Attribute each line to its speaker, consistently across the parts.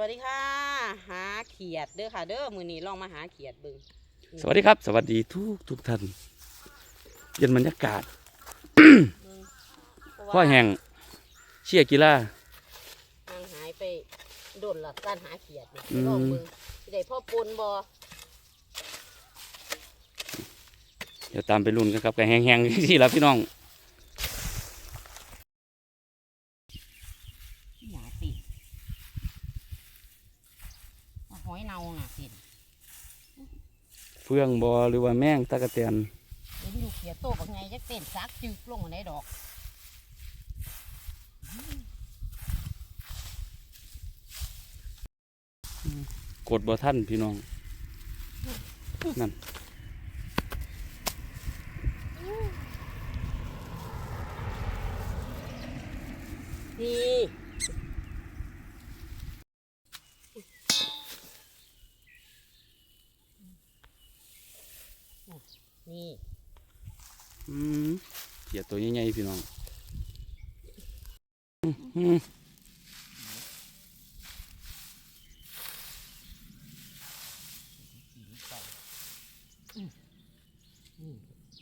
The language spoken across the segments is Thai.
Speaker 1: วัสดีค่ะ หาเขียดเด้อค่ะ เด้อมือนี้ลองมาหาเขียดเบิ่ง
Speaker 2: สวัสดีครับ สวัสดีทุกทุกท่านเย็นบรรยากาศ
Speaker 1: เพราะ
Speaker 2: ข้อ
Speaker 1: ว่า
Speaker 2: แห่งเชียร์กีฬา
Speaker 1: นางหายไปโดนหลักการหาเขียดนี่
Speaker 2: อืม
Speaker 1: ลองเบิ่งสิได้พ่อปนบ่
Speaker 2: เดี๋ยวตามไปลุ้นกันครับกับแห่งๆที่ละพี่น้อง
Speaker 1: หยาติด หอยเนาน่ะติด
Speaker 2: เฟื่องบอหรือว่าแม่งตะกะเตียน
Speaker 1: เห็นอยู่เขียดโตบักไงจักเต้นซักจึกลงมาได้ดอก
Speaker 2: กดบอท่านพี่น้อง นั่น
Speaker 1: นี่นี่
Speaker 2: อืมเขียด ตัวใหญ่ๆพี่น้องอืมอืม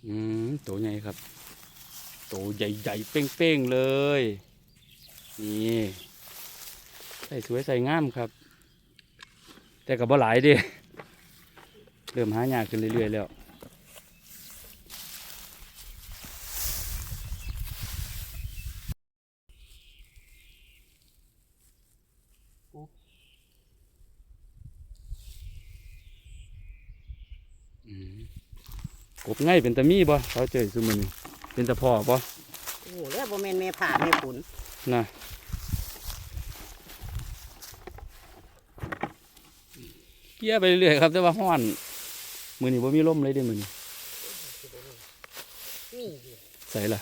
Speaker 2: อืมตัวใหญ่ครับตัวใหญ่ๆเป้งๆเลย นี่ใส่สวยใส่งามครับ แต่กับบ่หลายดิเริ่มหายากขึ้นเรื่อยๆแล้ว บง่ายเป็นตะมีบ่เขาเจอซุมันเป็นตะพ่อบ่
Speaker 1: โอ้โหแล้วบ่แม่นแม่ผ่าแม่ผุน
Speaker 2: นะเกี่ยไปเรื่อยๆครับแต่ว่าห้อนมือนี้บ่มีลมเลยเด้มือนี้
Speaker 1: นี่อยู่
Speaker 2: ใส่ล่ะ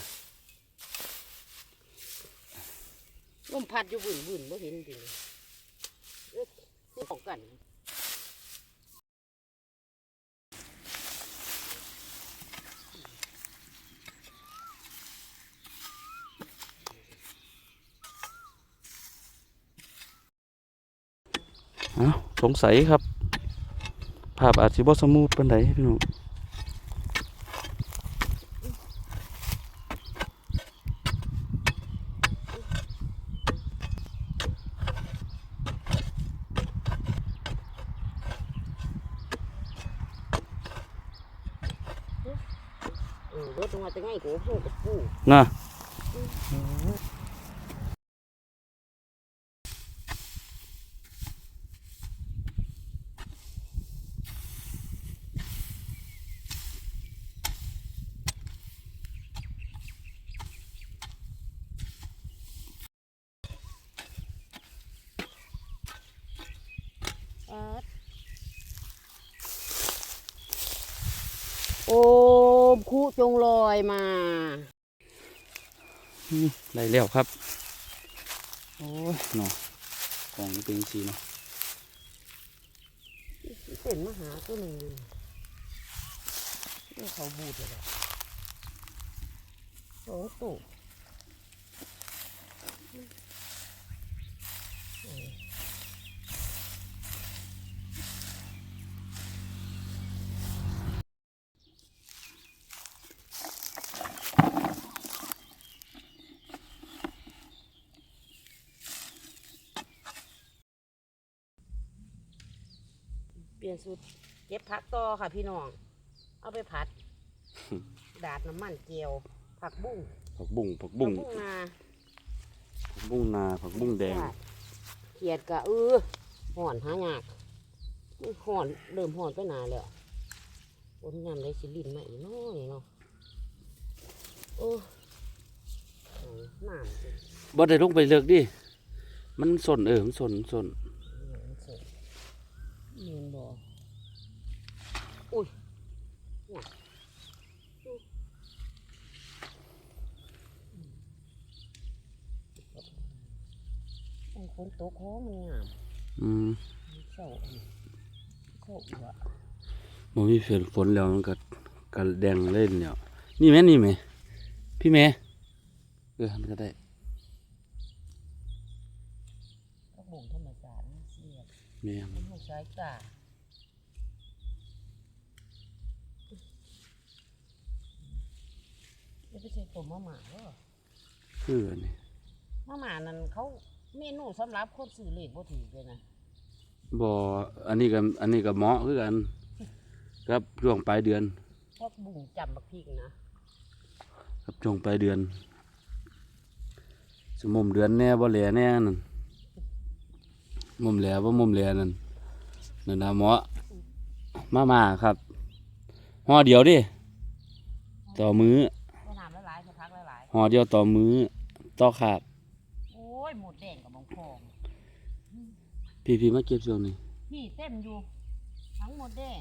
Speaker 1: ลมพัดอยู่บุ่นบุ่นบ่เห็นดิเอ้ยคือของกัน
Speaker 2: เอ้าสงสัยครับ ภาพอาจสิบ่สมูทปานใดพี่น้อง
Speaker 1: เออรถตรงมาจะง่ายกว่าโซ่กับปู
Speaker 2: น่ะ
Speaker 1: จงลอยมา
Speaker 2: อืมได้แล้วครับ โอ้ยเนาะของเป็นสีเนาะ
Speaker 1: เส้นมาหาตัวหนึ่งอยู่นี่เขาบูดเลยสองตัว เปลี่ยนสูตรเก็บผักต่อค่ะพี่น้อง เอาไปผัด ดาดน้ำมันเจียว ผักบุ้ง
Speaker 2: ผักบุ้งผักบุ้ง
Speaker 1: ผักบุ้งนา
Speaker 2: ผักบุ้งนาผักบุ้งแดง
Speaker 1: เขียดกะเออห่อนหายากอุ๊ยห่อนเริ่มห่อนไปนานแล้วบนยำได้สิลินมาอีกน้อยเนาะโอ้โหน้ำสิ
Speaker 2: บ่ได้ลงไปเลิกดิ มันสนเออมันสนมันสน
Speaker 1: มันสดเนียนบ่อุ้ยน่ะอุ๊ย ต้องคนตกห้อมันงาม
Speaker 2: อืม
Speaker 1: เศร้าอันเศร้าอีกอะ
Speaker 2: บ่มีฝนฝนแล้วมันก็ก็แดงเล่นแล้วนี่แม่นี่แม่พี่แม่เออมันก็ได้
Speaker 1: ผักบุ้งธรรมศาสตร์นี่สิ
Speaker 2: แม่น
Speaker 1: มันหูสายตาจะไปใส่ตัวมะหมาเหรอ
Speaker 2: คืออันนี้
Speaker 1: มะหมานั่นเขา เมนูสำหรับคนซื้อเลขบ่ถือเลยนะ
Speaker 2: บ่อันนี้ก็อันนี้ก็เหมาะคือกันครับช่วงปลายเดือน
Speaker 1: พวกบุ่งจำบักพริกนะ
Speaker 2: ครับช่วงปลายเดือนสมุมเดือนแน่บ่แหล่แน่นั่นมุมแหล่บ่มุมแหล่นั่นนั่นนะเหมาะมามาครับห่อเดียวดิต่อมื้อ
Speaker 1: ก็น้ำหลายๆสักพักหลาย
Speaker 2: ห่อเดียวต่อมื้อต่อขาบ
Speaker 1: ๆโอ้ยหมดแดงกับบางพอง
Speaker 2: พี่พี่มาเก็บช่วงนี้
Speaker 1: พี่เต็มอยู่ ทั้งหมดแดง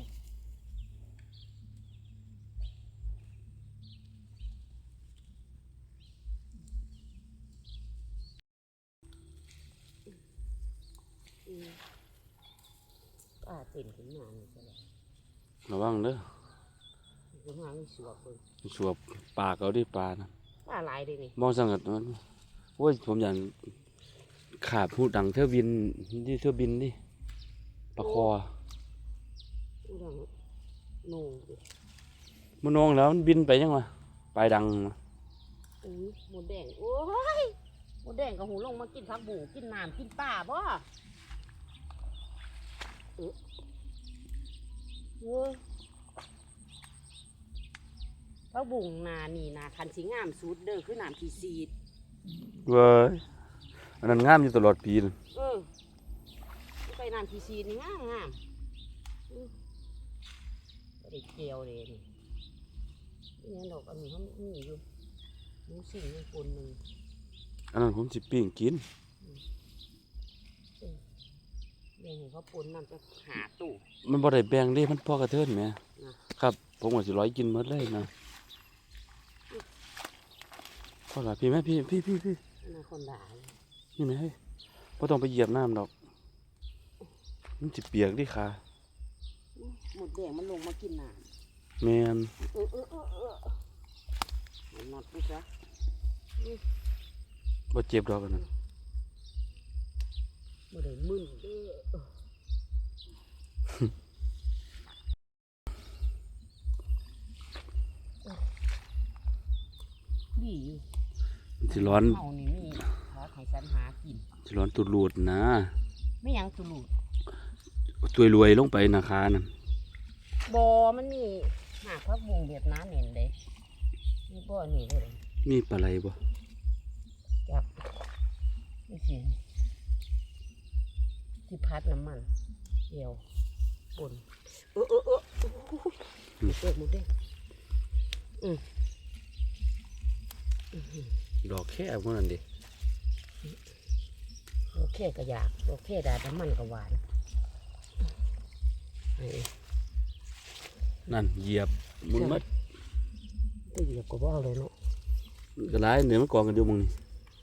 Speaker 1: อืมป้าเต็มขึ้นมานี่ก็เลย
Speaker 2: ระวังเด้อ
Speaker 1: ขึ้นมาไม่สวบเลย
Speaker 2: สวบปากเอาดิปลานะ
Speaker 1: ป้าหลายเลยนี่
Speaker 2: มองสังกัดมันโอ้ยผมอยาก ขาบพูดดังเท่าบินที่เท่าบินดิปลาคอ
Speaker 1: ดูดังโหนงดิ
Speaker 2: มันนองแล้วมันบินไปยังวะปลายดังมา
Speaker 1: อุ้ยหมดแดงโอ้ยหมดแดงกับหูลงมากินผักบุ้งกินน้ำกินป่าบ่เออเว้ยผักบุ้งนานี่นาคันสีงามสุดเด้อคือน้ำขีซีด
Speaker 2: เว้ย อันนั้นงามอยู่ตลอดปีนะ
Speaker 1: เออไปน้ำขีซีดนี่งามงามอือบ่ได้เจียวเลยนี่นี่ดอกอันนี้เขามีอยู่หมูสิ่งนี่คนหนึ่ง
Speaker 2: อันนั้นผมสิปิ้งกิน
Speaker 1: เดี๋ยวเห็นเขาปนน้ำจะหาตู้
Speaker 2: มันบ่ได้แบ่งเด้มันพอกระเทินแหม
Speaker 1: นะ
Speaker 2: ครับ ผมก็สิร้อยกินหมดเลยนะพอละพี่แม่พี่พี่พี่พี่
Speaker 1: อนาคนด่า
Speaker 2: นี่ไหมเฮ้ยบ่ต้องไปเหยียบน้ำดอก มันสิเปียกดิค่ะ
Speaker 1: หมดแดงมันลงมากินน้
Speaker 2: แมนำ
Speaker 1: เออเออเออเออมันนอดกูซะ
Speaker 2: บ่เจ็บดอกอันนั้น
Speaker 1: บ่ได้มึนเด้อดีอยู่
Speaker 2: มันสิร้อน
Speaker 1: เฮานี่มี ขอให้สันหากิน
Speaker 2: สิร้อนตุดรูดนะ
Speaker 1: ไม่หยังตุลูด
Speaker 2: ตัวยรวยลงไปนาคานั่น
Speaker 1: บ่มันมีหากพักบุงแบบน้าเน่นเด้นี่บ่นี่เลย
Speaker 2: มีปลาไหลบ่
Speaker 1: จับนี่สิที่พัดน้ำมันเดียวปนเออเออเออหมดเด้หมดเด้
Speaker 2: ดอกแค่พวกนั้นดิ
Speaker 1: โอเคก็อยากโอเคดาดน้ำมันก็หวานไอ้
Speaker 2: นั่นเหยียบมึงมัด
Speaker 1: ตัวเหยียบก็บ่เอาเลยเนาะ
Speaker 2: กระไรเหนือมันกองกันอยู่มึง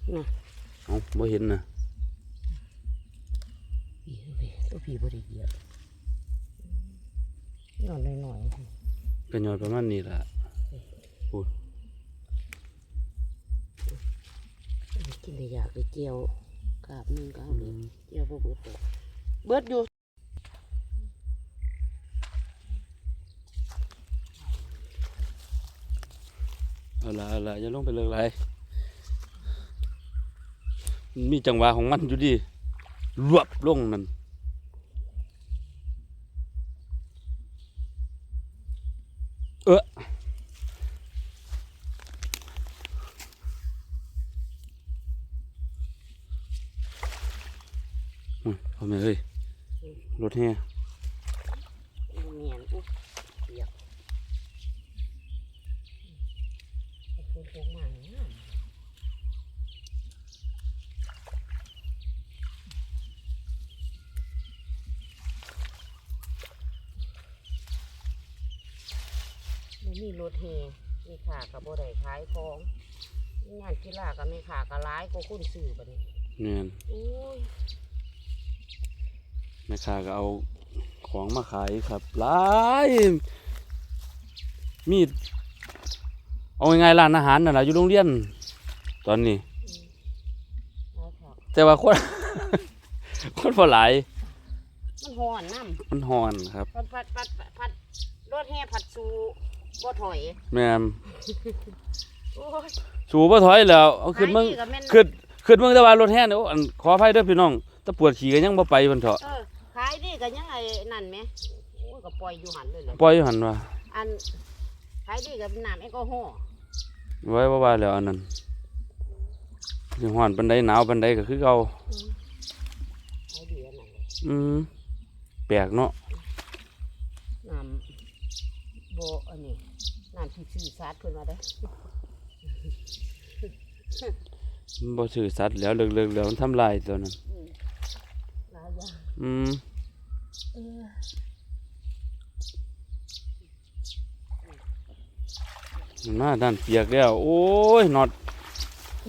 Speaker 2: นี่
Speaker 1: น่ะ
Speaker 2: เอ้าบ่เห็นนะ
Speaker 1: พี่พี่ตัวพี่บ่ได้เหยียบนอนหน่อยๆ
Speaker 2: ก็ย่อยประมาณนี้ล่ะ
Speaker 1: กินได้อยากไปเจียว กาบหนึงก็เอาเลยเจียวบ่เบิดดอกเบิดอยู่
Speaker 2: เอาละเอาละอย่าลงไปเลิกไรมันมีจังหวะของมันอยู่ดิรวบลงนั่นเอออุ้ย พ่อแม่เอ้ยรถแห่
Speaker 1: เงียนอุ๊บเปียกเอาฝนตกมาเนี่ยมีรถแห่มีขากับโบ่ได้ขายของงานกีฬากับไม่ขากับร้ายก็คุ้นซื้อบัดนี้
Speaker 2: เนี่ย
Speaker 1: โอ้ย
Speaker 2: แม่ค้าก็เอาของมาขายครับหลายมีดเอาง่ายๆร้านอาหารน่ะล่ะอยู่โรงเรียน ตอนนี้
Speaker 1: ร้ายค่ะ
Speaker 2: แต่ว่าคนคนพอหลาย
Speaker 1: มันห่อนน้
Speaker 2: มันหอนครับำ
Speaker 1: พัดพัดพัดพัดรถแห่ผัดสูบ่ถอย
Speaker 2: แม่ม
Speaker 1: โอ้ย
Speaker 2: สูบ่ถอยแล้วเอาขึ้นมึง
Speaker 1: ขายดีก็แม่น
Speaker 2: ขึ้นขึ้นมึงแต่ว่ารถแห่เนี่ยโอ้อันขออภัยเด้อพี่น้องแต่ปวดขี่ก็ยังบ่ไปเพิ่นเถาะ
Speaker 1: เออขายดีก็ยังไอ้นั่นไหมโอ้ยก็ปล่อยอยู่หันเลยเลย
Speaker 2: ปล่อยอยู่หั่นว่า
Speaker 1: อันขายดีกับน้ำแอลกอฮอล์
Speaker 2: ไว้บ่ว่าแล้วอันนั้นสิฮ้อนปานใดหนาวปานใดก็คือเก่า
Speaker 1: ขายดีอันนั้นเลย
Speaker 2: อืมแปลกเนาะ
Speaker 1: น้ำโบอันนี้น้ำที่ซื้อซาดเพิ่นมาได้อ
Speaker 2: มันบ่ซื่อสัตย์แล้วเลิกๆแล้วมันทำลายตัวนั้น
Speaker 1: อืมหลายอย่าง
Speaker 2: อืม
Speaker 1: เออ
Speaker 2: หน้าด้านเปียกแล้ว โอ้ยน็อต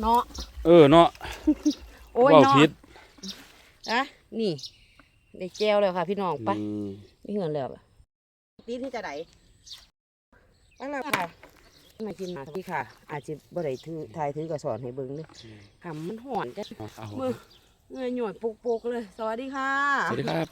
Speaker 1: เนาะ
Speaker 2: เออเนาะ
Speaker 1: โอ้ย
Speaker 2: เว้า
Speaker 1: เนาะ
Speaker 2: ผิด
Speaker 1: อะนี่ได้แก้วแล้วค่ะ พี่น้องไป
Speaker 2: อืม
Speaker 1: ไม่เงินแล้วอะตีที่จะไหนไปแล้วค่ะมากินมาพี่ค่ะ อาจจะบ่ได้ถือถ่ายถือกระสอนให้เบิ่งเด้อคำมันห่อนจ้ะ
Speaker 2: เอา
Speaker 1: มือเงยหน่วยปุกๆเลย สวัสดีค่ะ
Speaker 2: สวัสดีครับ